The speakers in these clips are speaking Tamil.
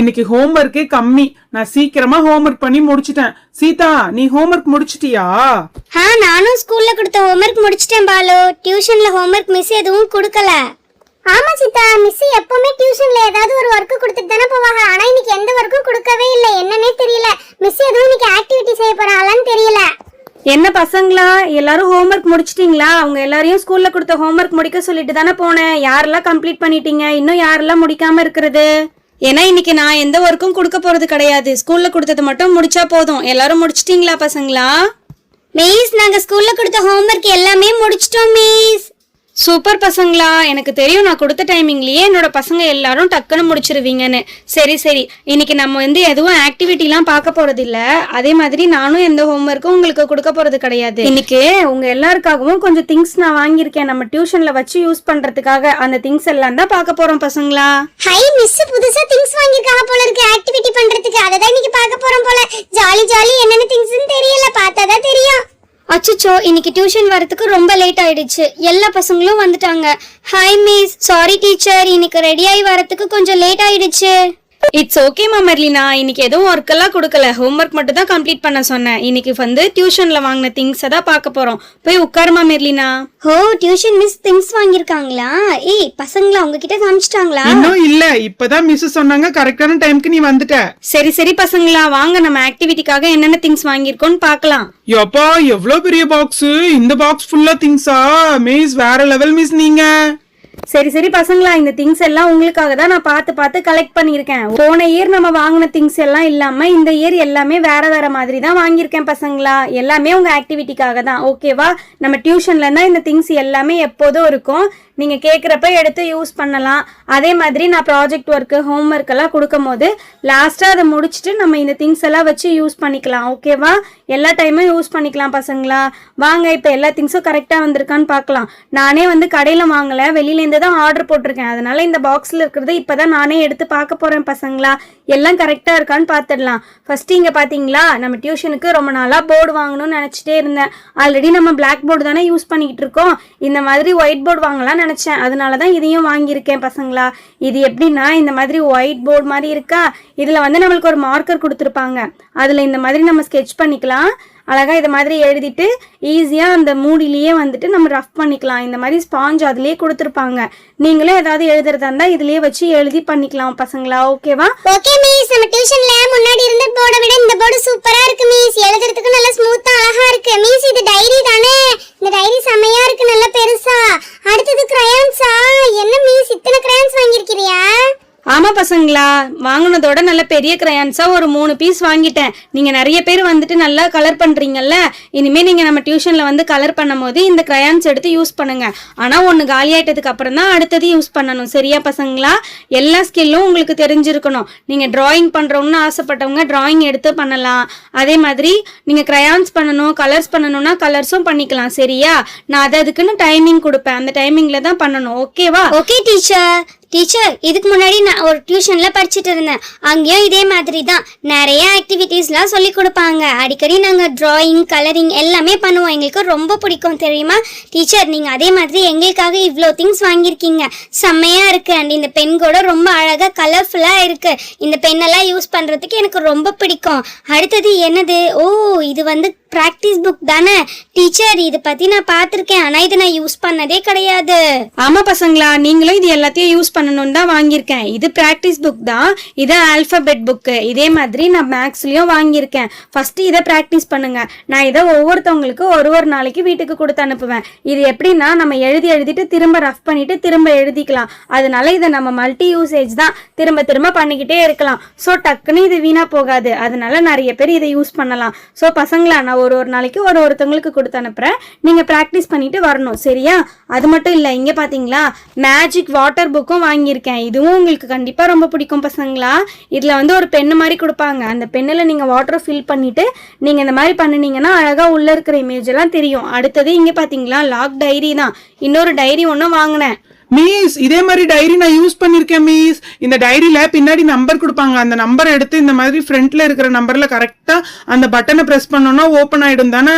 இன்னைக்கு ஹோம்ஒர்க்கே கம்மி. நான் சீக்கிரமா ஹோம்ஒர்க் பண்ணி முடிச்சிட்டேன். சீதா நீ ஹோம்ஒர்க் முடிச்சிட்டியா? ஆ நானும் ஸ்கூல்ல கொடுத்த ஹோம்ஒர்க் முடிச்சிட்டேன் பாலு. டியூஷன்ல ஹோம்ஒர்க் மிஸ் எதுவும் கொடுக்கல. ஆமா சித்தா மிஸ் எப்பவுமே டியூஷன்ல ஏதாவது ஒரு ஒர்க் கொடுத்துட்டு தானே போவாங்க. ஆனா இன்னைக்கு எந்த ஒர்க்கும் கொடுக்கவே இல்லை. என்னன்னே தெரியல. மிஸ் எதுவும் இன்னைக்கு ஆக்டிவிட்டி செய்ய போறாங்களான்னு தெரியல. என்ன பசங்களா? எல்லாரும் ஹோம்ஒர்க் முடிச்சிட்டீங்களா? அவங்க எல்லாரையும் ஸ்கூல்ல கொடுத்த ஹோம்ஒர்க் முடிக்க சொல்லிட்டு தானே போனேன். யாரெல்லாம் கம்ப்ளீட் பண்ணிட்டீங்க? இன்னும் யாரெல்லாம் முடிக்காம இருக்கிறது? ஏன்னா இன்னைக்கு நான் எந்த ஒர்க்கும் கொடுக்க போறது கிடையாது. ஸ்கூல்ல கொடுத்தது மட்டும் முடிச்சா போதும். எல்லாரும் முடிச்சிட்டீங்களா பசங்களா? மிஸ் நாங்க ஸ்கூல்ல கொடுத்த ஹோம்ஒர்க் எல்லாமே முடிச்சிட்டோம் மிஸ் சூப்பர் பசங்களா எனக்கு தெரியும் நான் கொடுத்த டைமிங்லயே என்னோட பசங்க எல்லாரும் டக்குன்னு முடிச்சிருவீங்கன்னு. சரி சரி. இன்னைக்கு நம்ம வந்து எதுவும் ஆக்டிவிட்டிலாம் பார்க்க போறது இல்ல அதே மாதிரி நானும் எந்த ஹோம்ஒர்க்கும் உங்களுக்கு கொடுக்க போறது கிடையாது. இன்னைக்கு உங்க எல்லாருக்காகவும் கொஞ்சம் திங்ஸ் நான் வாங்கியிருக்கேன். நம்ம டியூஷன்ல வச்சு யூஸ் பண்றதுக்காக அந்த திங்ஸ் எல்லாம் தான் பார்க்க போறோம் பசங்களா. ஹை மிஸ் புதுசா திங்ஸ் வாங்கிருக்காங்க போல இருக்கு. ஆக்டிவிட்டி பண்றதுக்கு. அதை தான் இன்னைக்கு பார்க்க போறோம் போல. ஜாலி ஜாலி என்னென்ன திங்ஸ்னு தெரியல. பார்த்தாதான் தெரியும். அச்சுச்சோ இன்னைக்கு டியூஷன் வரதுக்கு ரொம்ப லேட் ஆயிடுச்சு. எல்லா பசங்களும் வந்துட்டாங்க. ஹாய் மிஸ் சாரி டீச்சர் இன்னைக்கு ரெடி ஆகி வரதுக்கு கொஞ்சம் லேட் ஆயிடுச்சு. இட்ஸ் ஓகே மெர்லினா இன்னைக்கு எதுவும் ஒர்க் எல்லாம் கொடுக்கல. ஹோம்ஒர்க் மட்டும் தான் கம்ப்ளீட் பண்ண சொன்னேன். இன்னைக்கு வந்து டியூஷன்ல வாங்கின திங்ஸை தான் பார்க்க போறோம். போய் உட்காருமா மெர்லினா ஓ டியூஷன் மிஸ் திங்ஸ் வாங்கியிருக்காங்களா? ஏய் பசங்களா உங்ககிட்ட காமிச்சிட்டாங்களா? இன்னும் இல்ல. இப்பதான் மிஸ் சொன்னாங்க. கரெக்டான டைம்க்கு நீ வந்துட்ட. சரி சரி பசங்களா. வாங்க நம்ம ஆக்டிவிட்டிக்காக என்னென்ன திங்ஸ் வாங்கியிருக்கோம்னு பார்க்கலாம். யப்பா எவ்வளவு பெரிய பாக்ஸ் இந்த பாக்ஸ் ஃபுல்லா திங்ஸா மிஸ் வேற லெவல் மிஸ் நீங்க. சரி சரி பசங்களா இந்த திங்ஸ் எல்லாம் உங்களுக்காக தான் நான் பார்த்து பார்த்து கலெக்ட் பண்ணியிருக்கேன். போன இயர் நம்ம வாங்கின திங்ஸ் எல்லாம் இல்லாம இந்த இயர் எல்லாமே வேற வேற மாதிரி தான் வாங்கியிருக்கேன் பசங்களா. எல்லாமே உங்க ஆக்டிவிட்டிக்காக தான். ஓகேவா நம்ம டியூஷன்ல தான் இந்த திங்ஸ் எல்லாமே எப்போதும் இருக்கும். நீங்க கேட்குறப்ப எடுத்து யூஸ் பண்ணலாம். அதே மாதிரி நான் ப்ராஜெக்ட் ஒர்க்கு ஹோம் ஒர்க் எல்லாம் கொடுக்கும் போது லாஸ்டா அதை முடிச்சுட்டு நம்ம இந்த திங்ஸ் எல்லாம் வச்சு யூஸ் பண்ணிக்கலாம். ஓகேவா எல்லா டைமும் யூஸ் பண்ணிக்கலாம் பசங்களா. வாங்க இப்போ எல்லா திங்ஸும் கரெக்டாக வந்திருக்கான்னு பார்க்கலாம். நானே வந்து கடையில் வாங்கலை ஆன்லைன்லேருந்து தான் ஆர்டர் போட்டிருக்கேன். அதனால் இந்த பாக்ஸில் இருக்கிறது இப்போ தான் நானே எடுத்து பார்க்க போகிறேன் பசங்களா. எல்லாம் கரெக்டாக இருக்கான்னு பார்த்துடலாம். ஃபஸ்ட்டு இங்கே பார்த்தீங்களா நம்ம டியூஷனுக்கு ரொம்ப நாளாக போர்டு வாங்கணும்னு நினச்சிட்டே இருந்தேன். ஆல்ரெடி நம்ம பிளாக் போர்டு தானே யூஸ் பண்ணிக்கிட்டு இருக்கோம். இந்த மாதிரி ஒயிட் போர்டு வாங்கலாம்னு நினச்சேன். அதனால தான் இதையும் வாங்கியிருக்கேன் பசங்களா. இது எப்படின்னா இந்த மாதிரி ஒயிட் போர்டு மாதிரி இருக்கா? இதில் வந்து நம்மளுக்கு ஒரு மார்க்கர் கொடுத்துருப்பாங்க. அதில் இந்த மாதிரி நம்ம ஸ்கெட்ச் பண்ணிக்கலாம். அழகாக இது மாதிரி எழுதிட்டு ஈஸியாக அந்த மூடிலேயே வந்துட்டு நம்ம ரஃப் பண்ணிக்கலாம். இந்த மாதிரி ஸ்பாஞ்ச் அதுலேயே கொடுத்துருப்பாங்க. நீங்களும் ஏதாவது எழுதுறதா இருந்தால் இதுலேயே வச்சு எழுதி பண்ணிக்கலாம் பசங்களா ஓகேவா? ஓகே மிஸ் நம்ம டியூஷன்ல முன்னாடி இருந்த போர்டை விட இந்த போர்டு சூப்பராக இருக்கு மிஸ் எழுதுறதுக்கு நல்லா ஸ்மூத்தாக அழகாக இருக்கு. மிஸ் இது டைரி தானே? இந்த டைரி செமையா இருக்கு நல்லா பெருசா அடுத்தது கிரையான்ஸா என்ன மிஸ் இத்தனை கிரையான்ஸ் வாங்கியிருக்கிறியா ஆமாம் பசங்களா வாங்கினதோட நல்ல பெரிய கிரையான்ஸாக ஒரு மூணு பீஸ் வாங்கிட்டேன். நீங்கள் நிறைய பேர் வந்துட்டு நல்லா கலர் பண்ணுறீங்கல்ல இனிமேல் நீங்கள் நம்ம டியூஷனில் வந்து கலர் பண்ணும்போது இந்த கிரையான்ஸ் எடுத்து யூஸ் பண்ணுங்க. ஆனால் ஒன்று காலியாயிட்டதுக்கு அப்புறம் தான் அடுத்தது யூஸ் பண்ணணும். சரியா பசங்களா? எல்லா ஸ்கில்லும் உங்களுக்கு தெரிஞ்சிருக்கணும். நீங்கள் டிராயிங் பண்ணுறவங்கன்னு ஆசைப்பட்டவங்க டிராயிங் எடுத்து பண்ணலாம். அதே மாதிரி நீங்கள் கிரையான்ஸ் பண்ணணும் கலர்ஸ் பண்ணணும்னா கலர்ஸும் பண்ணிக்கலாம். சரியா? நான் அது அதுக்குன்னு டைமிங் கொடுப்பேன். அந்த டைமிங்கில் தான் பண்ணணும். ஓகேவா ஓகே டீச்சர் டீச்சர் இதுக்கு முன்னாடி நான் ஒரு டியூஷன்ல படிச்சுட்டு இருந்தேன். அங்கேயும் இதே மாதிரி தான் நிறைய ஆக்டிவிட்டீஸ்லாம் சொல்லி கொடுப்பாங்க. அடிக்கடி நாங்கள் ட்ராயிங் கலரிங் எல்லாமே பண்ணுவோம். எங்களுக்கு ரொம்ப பிடிக்கும் தெரியுமா? டீச்சர் நீங்கள் அதே மாதிரி எங்களுக்காக இவ்வளோ திங்ஸ் வாங்கியிருக்கீங்க. செம்மையாக இருக்கு. அண்ட் இந்த பென் கூட ரொம்ப அழகாக கலர்ஃபுல்லாக இருக்கு. இந்த பெண்ணெல்லாம் யூஸ் பண்ணுறதுக்கு எனக்கு ரொம்ப பிடிக்கும். அடுத்தது என்னது? ஓ இது வந்து ப்ராக்டிஸ் புக் தானே? டீச்சர் இது பற்றி நான் பார்த்துருக்கேன். ஆனால் இதை நான் யூஸ் பண்ணதே கிடையாது. ஆமா பசங்களா? நீங்களும் இது எல்லாத்தையும் யூஸ் பண்ணணும்னு தான் வாங்கியிருக்கேன். இது பிராக்டிஸ் புக் தான். இது ஆல்பபெட் புக்கு இதே மாதிரி நான் மேக்ஸ்லயும் வாங்கியிருக்கேன். ஃபர்ஸ்ட் இதை ப்ராக்டிஸ் பண்ணுங்க. நான் இதை ஒவ்வொருத்தவங்களுக்கு ஒரு ஒரு நாளைக்கு வீட்டுக்கு கொடுத்து அனுப்புவேன். இது எப்படின்னா நம்ம எழுதி எழுதிட்டு திரும்ப ரஃப் பண்ணிட்டு திரும்ப எழுதிக்கலாம். அதனால இதை நம்ம மல்டி யூசேஜ் தான். திரும்ப திரும்ப பண்ணிக்கிட்டே இருக்கலாம். ஸோ டக்குன்னு இது வீணா போகாது. அதனால நிறைய பேர் இதை யூஸ் பண்ணலாம். ஸோ பசங்களா நான் ஒரு ஒரு நாளைக்கு ஒரு ஒருத்தவங்களுக்கு கொடுத்து அனுப்புகிறேன் நீங்கள் ப்ராக்டிஸ் பண்ணிவிட்டு வரணும் சரியா? அது மட்டும் இல்லை இங்கே பார்த்தீங்களா மேஜிக் வாட்டர் புக்கும் வாங்கியிருக்கேன். இதுவும் உங்களுக்கு கண்டிப்பாக ரொம்ப பிடிக்கும் பசங்களா? இதில் வந்து ஒரு பென்னு மாதிரி கொடுப்பாங்க. அந்த பென்னில் நீங்கள் வாட்டரை ஃபில் பண்ணிவிட்டு நீங்கள் இந்த மாதிரி பண்ணுனீங்கன்னா அழகாக உள்ளே இருக்கிற இமேஜ் எல்லாம் தெரியும். அடுத்தது இங்கே பார்த்தீங்களா லாக் டைரி தான். இன்னொரு டைரி ஒன்றும் வாங்கினேன். மீஸ் இதே மாதிரி டைரி நான் யூஸ் பண்ணியிருக்கேன் மீஸ் இந்த டைரியில் பின்னாடி நம்பர் கொடுப்பாங்க. அந்த நம்பர் எடுத்து இந்த மாதிரி ஃப்ரண்ட்ல இருக்கிற நம்பரில் கரெக்டாக அந்த பட்டனை ப்ரெஸ் பண்ணோன்னா ஓப்பன் ஆகிடும் தானே?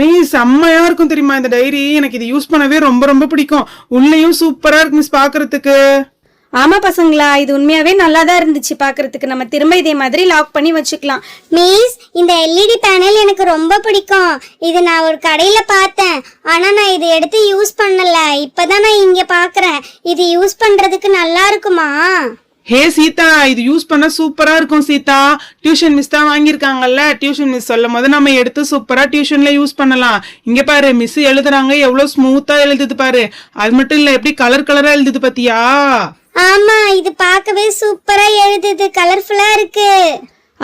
மீஸ் செம்மையாக இருக்கும் தெரியுமா இந்த டைரி எனக்கு இது யூஸ் பண்ணவே ரொம்ப ரொம்ப பிடிக்கும். உள்ளேயும் சூப்பராக இருக்கு மிஸ் பார்க்குறதுக்கு. ஆமா பசங்களா இது உண்மையாவே நல்லா தான் இருந்துச்சு பார்க்கிறதுக்கு நம்ம திரும்ப இதே மாதிரி லாக் பண்ணி வச்சுக்கலாம். மிஸ் இந்த எல்இடி பேனல் எனக்கு ரொம்ப பிடிக்கும். இது நான் ஒரு கடையில பார்த்தேன். ஆனா நான் இதை எடுத்து யூஸ் பண்ணல. இப்பதான் நான் இங்க பாக்குறேன். இது யூஸ் பண்றதுக்கு நல்லா இருக்குமா? ஹே சீதா இது யூஸ் பண்ண சூப்பரா இருக்கும் சீதா. டியூஷன் மிஸ் தான் வாங்கியிருக்காங்கல்ல. டியூஷன் மிஸ் சொல்லும் போது நம்ம எடுத்து சூப்பரா டியூஷன்ல யூஸ் பண்ணலாம். இங்க பாரு மிஸ் எழுதுறாங்க. எவ்வளவு ஸ்மூத்தா எழுதுது பாரு. அது மட்டும் இல்ல எப்படி கலர் கலரா எழுதுது பாத்தியா? ஆமா இது பார்க்கவே சூப்பரா எழுதுது கலர்ஃபுல்லா இருக்கு.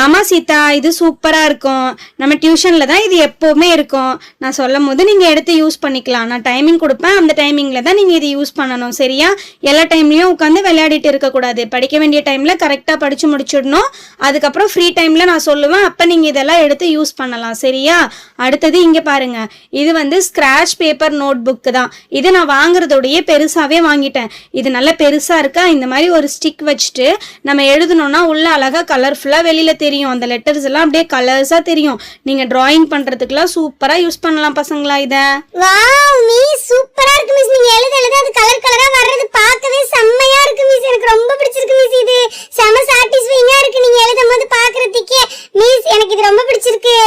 ஆமாம் சீதா இது சூப்பராக இருக்கும். நம்ம டியூஷனில் தான் இது எப்போவுமே இருக்கும். நான் சொல்லும் போது நீங்கள் எடுத்து யூஸ் பண்ணிக்கலாம். நான் டைமிங் கொடுப்பேன். அந்த டைமிங்கில் தான் நீங்கள் இது யூஸ் பண்ணணும். சரியா? எல்லா டைம்லேயும் உட்காந்து விளையாடிட்டு இருக்கக்கூடாது. படிக்க வேண்டிய டைமில் கரெக்டாக படித்து முடிச்சிடணும். அதுக்கப்புறம் ஃப்ரீ டைமில் நான் சொல்லுவேன். அப்போ நீங்கள் இதெல்லாம் எடுத்து யூஸ் பண்ணலாம். சரியா? அடுத்தது இங்கே பாருங்க. இது வந்து ஸ்க்ராட்ச் பேப்பர் நோட் புக்கு தான். இது நான் வாங்குறதோடையே பெருசாகவே வாங்கிட்டேன். இது நல்லா பெருசாக இருக்கா? இந்த மாதிரி ஒரு ஸ்டிக் வச்சுட்டு நம்ம எழுதணும்னா உள்ள அழகாக கலர்ஃபுல்லாக வெளியில் தெரியும். அந்த லெட்டர்ஸ் எல்லாம் அப்படியே கலர்ஸா தெரியும். நீங்க டிராயிங் பண்றதுக்குலாம் சூப்பரா யூஸ் பண்ணலாம் பசங்களா இத? வாவ் மிஸ் சூப்பரா இருக்கு மிஸ் நீங்க எழுத எழுத அது கலர் கலரா வர்றது பார்க்கவே செம்மையா இருக்கு மிஸ் எனக்கு ரொம்ப பிடிச்சிருக்கு மிஸ் இது. செம சாட்டிஸ்ஃபைங்கா இருக்கு. நீங்க எழுதும் போது பாக்குறதுக்கே மிஸ் எனக்கு இது ரொம்ப பிடிச்சிருக்கு.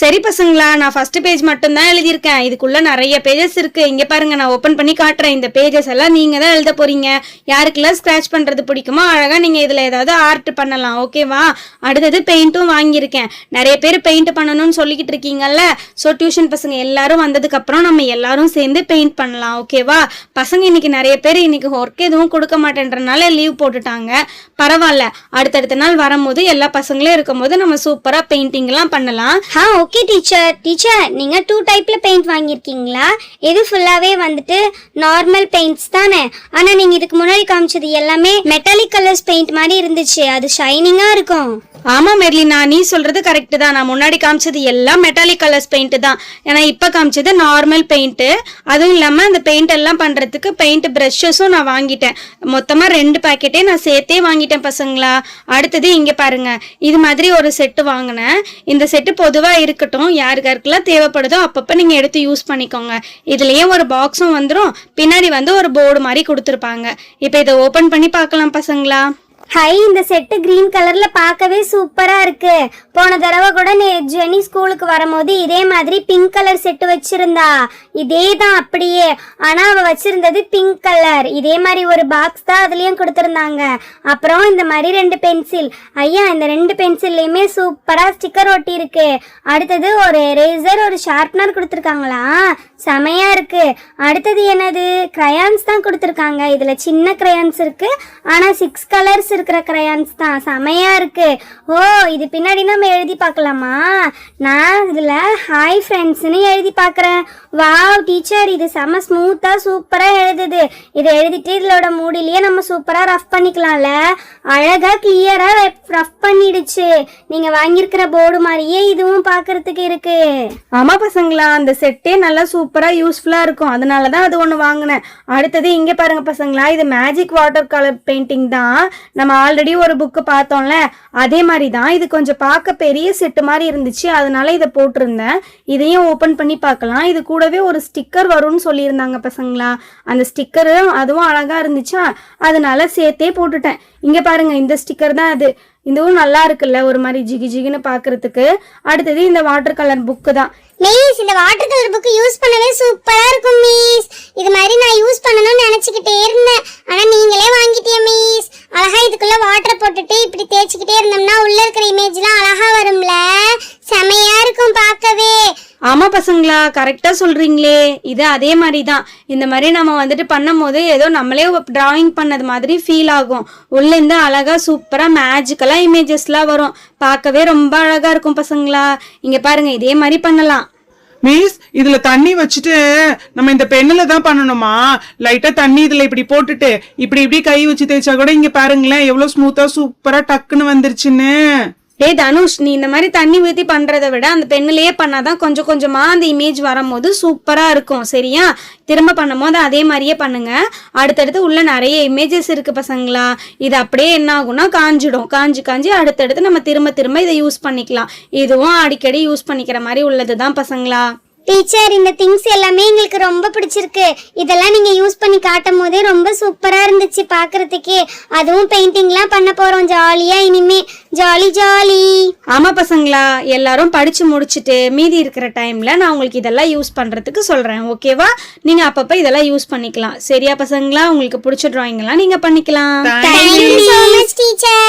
சரி பசங்களா நான் ஃபர்ஸ்ட் பேஜ் மட்டும் தான் எழுதியிருக்கேன். இதுக்குள்ள நிறைய பேஜஸ் இருக்கு. இங்க பாருங்க நான் ஓப்பன் பண்ணி காட்டுறேன். இந்த பேஜஸ் எல்லாம் நீங்க தான் எழுத போறீங்க. யாருக்கெல்லாம் ஸ்கிராச் பண்றது பிடிக்குமோ அழகா நீங்க இதுல ஏதாவது ஆர்ட் பண்ணலாம். ஓகேவா அடுத்தது பெயிண்ட்டும் வாங்கியிருக்கேன். நிறைய பேர் பெயிண்ட் பண்ணணும்னு சொல்லிக்கிட்டு இருக்கீங்கல்ல? ஸோ டியூஷன் பசங்க எல்லாரும் வந்ததுக்கு அப்புறம் நம்ம எல்லாரும் சேர்ந்து பெயிண்ட் பண்ணலாம். ஓகேவா பசங்க இன்னைக்கு நிறைய பேர் இன்னைக்கு ஒர்க் எதுவும் கொடுக்க மாட்டேன்றனால லீவ் போட்டுட்டாங்க. பரவாயில்ல. அடுத்தடுத்த நாள் வரும்போது எல்லா பசங்களும் இருக்கும்போது நம்ம சூப்பரா பெயிண்டிங் எல்லாம் பண்ணலாம். ஆ ஓகே டீச்சர் டீச்சர் நீங்கள் டூ டைப்பில் பெயிண்ட் வாங்கியிருக்கீங்களா? இது ஃபுல்லாகவே வந்துட்டு நார்மல் பெயிண்ட்ஸ் தானே? ஆனால் நீங்கள் இதுக்கு முன்னாடி காமிச்சது எல்லாமே மெட்டாலிக் கலர்ஸ் பெயிண்ட் மாதிரி இருந்துச்சு. அது ஷைனிங்காக இருக்கும். ஆமா மெர்லினா நீ சொல்றது கரெக்ட் தான். நான் முன்னாடி காமிச்சது எல்லாம் மெட்டாலிக் கலர்ஸ் பெயிண்ட் தான். ஏன்னா இப்ப காமிச்சது நார்மல் பெயிண்ட் அதுவும் இல்லாம அந்த பெயிண்ட் எல்லாம் பண்றதுக்கு பெயிண்ட் பிரஷஸும் நான் வாங்கிட்டேன். மொத்தமா ரெண்டு பாக்கெட்டே நான் சேர்த்தே வாங்கிட்டேன் பசங்களா. அடுத்தது இங்க பாருங்க. இது மாதிரி ஒரு செட்டு வாங்கினேன். இந்த செட்டு பொதுவா இருக்கட்டும் யாருக்கு யாருக்கெல்லாம் தேவைப்படுதோ அப்பப்ப நீங்க எடுத்து யூஸ் பண்ணிக்கோங்க. இதுலயே ஒரு பாக்ஸும் வந்துடும் பின்னாடி வந்து ஒரு போர்டு மாதிரி கொடுத்துருப்பாங்க. இப்போ இதை ஓபன் பண்ணி பார்க்கலாம் பசங்களா? ஹை இந்த செட்டு கிரீன் கலர்ல பார்க்கவே சூப்பரா இருக்கு. போன தடவை கூட நே ஜெனி ஸ்கூலுக்கு வரும்போது இதே மாதிரி பிங்க் கலர் செட்டு வச்சிருந்தா. இதே தான் அப்படியே. ஆனா அவ வச்சிருந்தது பிங்க் கலர் இதே மாதிரி ஒரு பாக்ஸ் தான் அதுலயும் கொடுத்துருந்தாங்க. அப்புறம் இந்த மாதிரி ரெண்டு பென்சில் ஐயா இந்த ரெண்டு பென்சில்லையுமே சூப்பரா ஸ்டிக்கர் ஒட்டி இருக்கு. அடுத்தது ஒரு எரேசர் ஒரு ஷார்ப்னர் கொடுத்துருக்காங்களா? செமையா இருக்கு. அடுத்தது என்னது? கிரையான்ஸ் தான் கொடுத்துருக்காங்க. இதுல சின்ன கிரையான்ஸ் இருக்கு. ஆனா சிக்ஸ் கலர்ஸ் இருக்கிற கிரையான்ஸ் தான். செமையா இருக்கு. ஓ இது பின்னாடி நம்ம எழுதி பார்க்கலாமா? நான் இதுல ஹாய் ஃப்ரெண்ட்ஸ்னு எழுதி பார்க்குறேன். வாவ் டீச்சர் இது செம ஸ்மூத்தா சூப்பரா எழுதுது. இதை எழுதிட்டு இதோட மூடிலேயே நம்ம சூப்பரா ரஃப் பண்ணிக்கலாம்ல. அழகா கிளியரா ரஃப் பண்ணிடுச்சு. நீங்க வாங்கியிருக்கிற போர்டு மாதிரியே இதுவும் பார்க்கறதுக்கு இருக்கு. ஆமாம் பசங்களா அந்த செட்டே நல்லா சூப்பரா யூஸ்ஃபுல்லா இருக்கும். அதனால தான் அது ஒன்று வாங்கினேன். அடுத்தது இங்க பாருங்க பசங்களா இது மேஜிக் வாட்டர் கலர் பெயிண்டிங் தான். நம்ம ஆல்ரெடி ஒரு புக்கு பார்த்தோம்ல அதே மாதிரி தான் இது கொஞ்சம் பார்க்க பெரிய செட்டு மாதிரி இருந்துச்சு. அதனால இதை போட்டிருந்தேன். இதையும் ஓப்பன் பண்ணி பார்க்கலாம். இது கூடவே ஒரு ஸ்டிக்கர் வரும்னு சொல்லியிருந்தாங்க பசங்களா? அந்த ஸ்டிக்கரு அதுவும் அழகாக இருந்துச்சா? அதனால சேர்த்தே போட்டுட்டேன். இங்கே பாருங்க இந்த ஸ்டிக்கர் தான் அது. இதுவும் நல்லா இருக்குல்ல ஒரு மாதிரி ஜிகி ஜிகின்னு பார்க்கறதுக்கு. அடுத்தது இந்த வாட்டர் கலர் புக்கு தான். மிஸ் இந்த வாட்டர் கலர் புக்கு யூஸ் பண்ணவே சூப்பரா இருக்கும் மிஸ் இது மாதிரி நான் யூஸ் பண்ணணும்னு நினைச்சுக்கிட்டே இருந்தேன். ஆனா நீங்களே வாங்கிட்டீங்க மிஸ் இப்படி தேய்ச்சிக்கிட்டே இருந்தோம்னா உள்ள இருக்கிற இமேஜ்லாம் அழகா வரும்ல. செமையா இருக்கும் பார்க்கவே. ஆமா பசங்களா கரெக்டா சொல்றீங்களே. இது அதே மாதிரி தான் இந்த மாதிரி நம்ம வந்துட்டு பண்ணும்போது ஏதோ நம்மளே டிராயிங் பண்ணது மாதிரி ஃபீல் ஆகும். உள்ள இருந்து அழகா சூப்பரா மேஜிக்கலா இமேஜஸ்லாம் வரும். பார்க்கவே ரொம்ப அழகா இருக்கும் பசங்களா. இங்க பாருங்க இதே மாதிரி பண்ணலாம். மிஸ் இதுல தண்ணி வச்சுட்டு நம்ம இந்த பெண்ணுல தான் பண்ணணுமா? லைட்டா தண்ணி இதுல இப்படி போட்டுட்டு இப்படி இப்படி கை வச்சு தேய்ச்சா கூட இங்க பாருங்களேன் எவ்வளவு ஸ்மூத்தா சூப்பரா டக்குன்னு வந்துருச்சுன்னு. டேய் தனுஷ் நீ இந்த மாதிரி தண்ணி ஊற்றி பண்ணுறதை விட அந்த பெண்ணிலேயே பண்ணாதான் கொஞ்சம் கொஞ்சமாக அந்த இமேஜ் வரும்போது சூப்பராக இருக்கும் சரியா? திரும்ப பண்ணும்போது அதே மாதிரியே பண்ணுங்க. அடுத்தடுத்து உள்ள நிறைய இமேஜஸ் இருக்கு பசங்களா. இது அப்படியே என்ன ஆகும்னா காஞ்சிடும். காஞ்சி காஞ்சி அடுத்தடுத்து நம்ம திரும்ப திரும்ப இதை யூஸ் பண்ணிக்கலாம். இதுவும் அடிக்கடி யூஸ் பண்ணிக்கிற மாதிரி உள்ளது தான் பசங்களா. டீச்சர் இந்த திங்ஸ் எல்லாமே எங்களுக்கு ரொம்ப பிடிச்சிருக்கு. இதெல்லாம் நீங்க யூஸ் பண்ணி காட்டும் போதே ரொம்ப சூப்பரா இருந்துச்சு பார்க்கிறதுக்கே அதுவும் பெயிண்டிங்லாம் பண்ண போறோம் ஜாலியா இனிமே. ஜாலி ஜாலி ஆமா பசங்களா எல்லாரும் படிச்சு முடிச்சுட்டு மீதி இருக்கிற டைம்ல நான் உங்களுக்கு இதெல்லாம் யூஸ் பண்றதுக்கு சொல்றேன். ஓகேவா நீங்க அப்பப்ப இதெல்லாம் யூஸ் பண்ணிக்கலாம். சரியா பசங்களா? உங்களுக்கு பிடிச்ச டிராயிங் எல்லாம் நீங்க பண்ணிக்கலாம். டீச்சர்